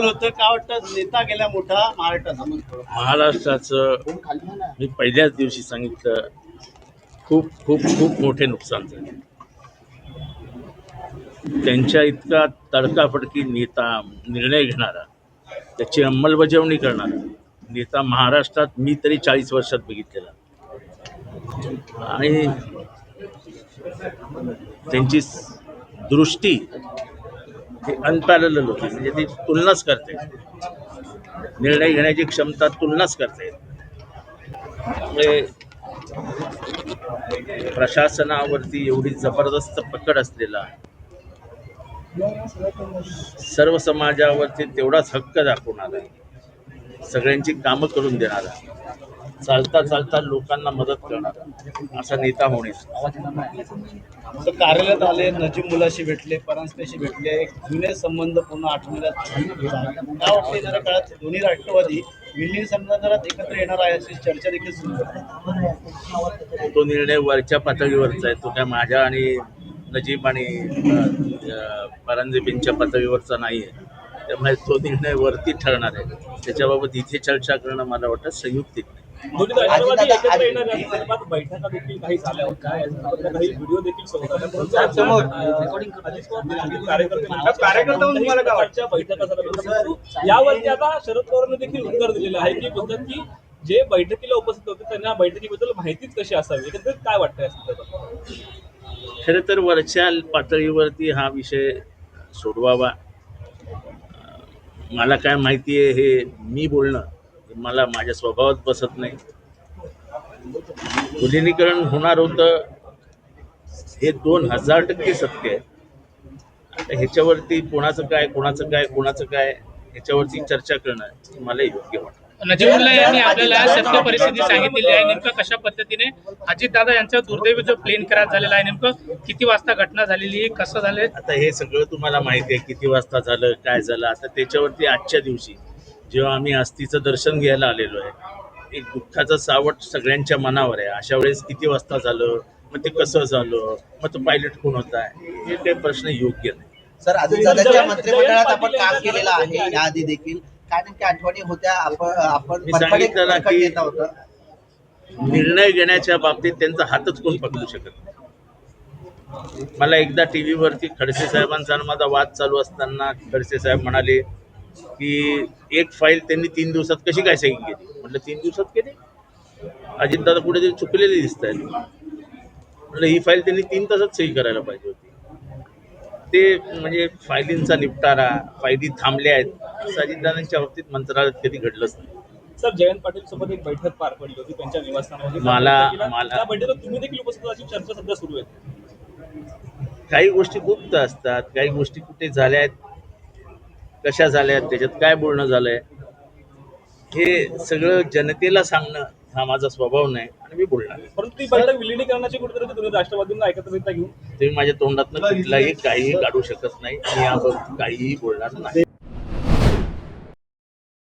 होतं काय वाटतं नेता गेला मोठा महाराष्ट्राचा. महाराष्ट्राचं मी पहिल्याच दिवशी सांगितलं खूप खूप खूप मोठे नुकसान झाले. त्यांच्या इतका तडकाफडकी नेता निर्णय घेणारा त्याची अंमलबजावणी करणारा नेता महाराष्ट्रात मी तरी चाळीस वर्षात बघितलेला. आणि त्यांची दृष्टी ही अनपॅरल होती. म्हणजे ती तुलनाच करते. निर्णय घेण्याची क्षमता तुलनाच करते. त्यामुळे प्रशासनावरती एवढी जबरदस्त पकड असलेला सर्व समाजावरती तेवढाच हक्क दाखवणारा सगळ्यांची कामं करून देणारा चालता चालता लोकांना मदत करणारा. असा नेता होणे. तर कार्यालयात आले नजीब मुलाशी भेटले परांजपेशी भेटले एक जुने संबंध पूर्ण आठवण्यात काय वाटतं येणाऱ्या काळात दोन्ही राष्ट्रवादी विलीन संदर्भात एकत्र येणार आहे अशी चर्चा देखील सुरू तो निर्णय वरच्या पातळीवरचा आहे. तो काय माझ्या आणि नजीब आणि परांजपेंच्या पातळीवरचा नाही आहे. त्यामुळे तो निर्णय वरती ठरणार आहे. त्याच्याबाबत इथे चर्चा करणं मला वाटतं संयुक्तिक नाही. परंतु यावरती आता शरद पवारांनी देखील उत्तर दिलेलं आहे की बोलतात की जे बैठकीला उपस्थित होते त्यांना बैठकीबद्दल माहितीच कशी असावी? एकंदरीत काय वाटतं या संदर्भात? खरं तर वरच्या पातळीवरती हा विषय सोडवावा. मला काय माहिती आहे हे मी बोलणं. हे मला माझ्या स्वभावात बसत नाही. विलिनीकरण होणार होतं हे दोन हजार टक्के सत्य आहे. आता ह्याच्यावरती कोणाचं काय कोणाचं काय कोणाचं काय ह्याच्यावरती चर्चा करणं मला योग्य वाटतं. नजीबुल्ला यांनी आपल्याला सत्य परिस्थिती सांगितलेली आहे. नेमकं कशा पद्धतीने अजितदादा यांचा दुर्दैवी जो प्लेन क्रॅश झालेला आहे नेमकं किती वाजता घटना झालेली आहे कसं झालंय? आता हे सगळं तुम्हाला माहिती आहे किती वाजता झालं काय झालं आता त्याच्यावरती आजच्या दिवशी जेव्हा आम्ही अस्थीचं दर्शन घ्यायला आलेलो आहे एक दुःखाचं सावट सगळ्यांच्या मनावर आहे. अशा वेळेस किती वाजता झालं? मग ते कसं झालं? मग तो पायलट कोण होता? हे काही प्रश्न योग्य नाही. सर अजित दादाच्या मंत्रिमंडळात आपण काम केलेलं आहे. याआधी देखील काय नेमक्या आठवणी होत्या? आपण आपण सांगितलं की- निर्णय घेण्याच्या बाबतीत त्यांचा हातच कोण पकडू शकत नाही. मला एकदा टी व्हीवरती खडसे साहेबांचा माझा वाद चालू असताना खडसे साहेब म्हणाले की एक फाईल त्यांनी तीन दिवसात कशी काय सही केली? म्हटलं तीन दिवसात केली. अजितदादा कुठेतरी चुकलेले दिसत आहेत. म्हटलं ही फाईल त्यांनी तीन तासात सही करायला पाहिजे होती. ते म्हणजे फायलींचा निपटारा फायली थांबल्या आहेत. असं अजितदादांच्या बाबतीत मंत्रालयात कधी घडलंच नाही. सर जयंत पाटील सोबत एक बैठक पार पडली होती त्यांच्या निवासस्थानामध्ये. मला- मला- बैठकीत तुम्ही देखील उपस्थित अशी चर्चा सध्या सुरू आहे. काही गोष्टी गुप्त असतात. काही गोष्टी कुठे झाल्या आहेत? कशा झाल्या त्याच्यात काय बोलणं झालंय? हे सगळं जनतेला सांगणं हा माझा स्वभाव नाही आणि मी बोलणार. परंतु ती बैठक विलिनीकरणाची कुठेतरी तुम्ही राष्ट्रवादींना एकत्रितता घेऊन? तुम्ही माझ्या तोंडातनं कुठलाही काहीही काढू शकत नाही. मी याबाबत काहीही बोलणार नाही.